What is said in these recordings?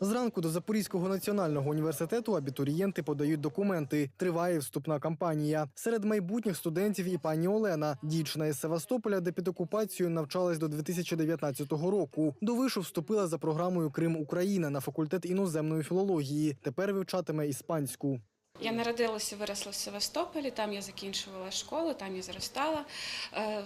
Зранку до Запорізького національного університету абітурієнти подають документи. Триває вступна кампанія. Серед майбутніх студентів і пані Олена, дівчина із Севастополя, де під окупацією навчалась до 2019 року. До вишу вступила за програмою Крим Україна на факультет іноземної філології. Тепер вивчатиме іспанську. Я народилася, виросла в Севастополі, там я закінчувала школу, там я зростала. Е,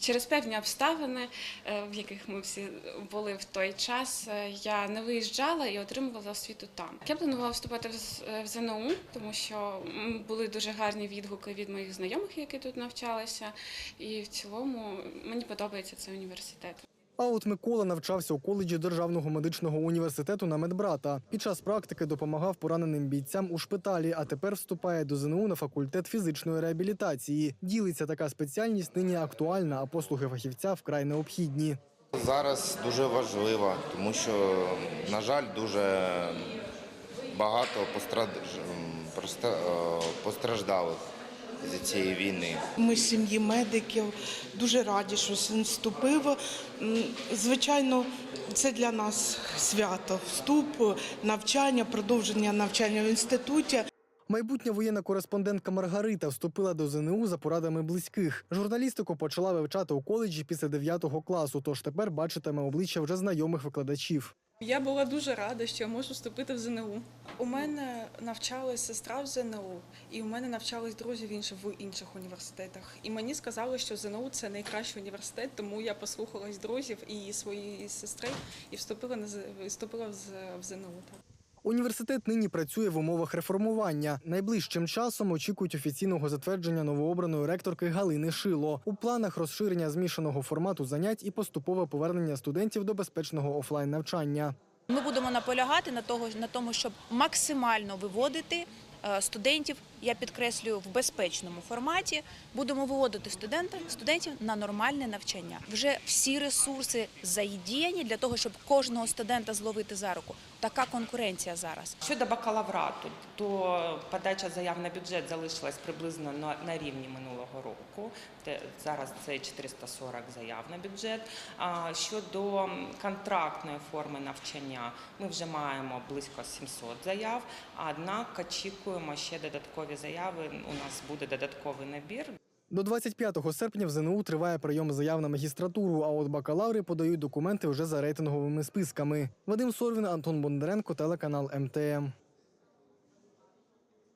Через певні обставини, е, в яких ми всі були в той час, е, я не виїжджала і отримувала освіту там. Я планувала вступати в З- в ЗНО, тому що були дуже гарні відгуки від моїх знайомих, які тут навчалися. І в цілому мені подобається цей університет. А от Микола навчався у коледжі Державного медичного університету на медбрата. Під час практики допомагав пораненим бійцям у шпиталі, а тепер вступає до ЗНУ на факультет фізичної реабілітації. Ділиться така спеціальність нині актуальна, а послуги фахівця вкрай необхідні. Зараз дуже важливо, тому що, на жаль, дуже багато пострад... е, постраждалих з цієї війни. Ми сім'ї медиків дуже раді, що син вступив. Звичайно, це для нас свято. Вступ, навчання, продовження навчання в інституті. Майбутня воєнна кореспондентка Маргарита вступила до ЗНУ за порадами близьких. Журналістику почала вивчати у коледжі після 9 класу, тож тепер бачитиме обличчя вже знайомих викладачів. Я була дуже рада, що я можу вступити в ЗНУ. У мене навчалась сестра в ЗНУ, і у мене навчались друзі в інших в інших університетах. І мені сказали, що ЗНУ це найкращий університет, тому я послухалась друзів і своєї сестри і вступила на вступила в ЗНУ. Університет нині працює в умовах реформування. Найближчим часом очікують офіційного затвердження новообраної ректорки Галини Шило. У планах розширення змішаного формату занять і поступове повернення студентів до безпечного офлайн навчання. Ми будемо наполягати на того на тому, щоб максимально виводити е, студентів. Я підкреслюю в безпечному форматі. Будемо виводити студентів студентів на нормальне навчання. Вже всі ресурси задіяні для того, щоб кожного студента зловити за руку. Така конкуренція зараз. Щодо бакалаврату, то подача заяв на бюджет залишилась приблизно на, рівні минулого року. Зараз це 440 заяв на бюджет. А щодо контрактної форми навчання, ми вже маємо близько 700 заяв. Однак очікуємо ще додаткові заяви. У нас буде додатковий набір. До 25 серпня в ЗНУ триває прийом заяв на магістратуру, а от бакалаври подають документи вже за рейтинговими списками. Вадим Сорвін, Антон Бондаренко, телеканал МТМ.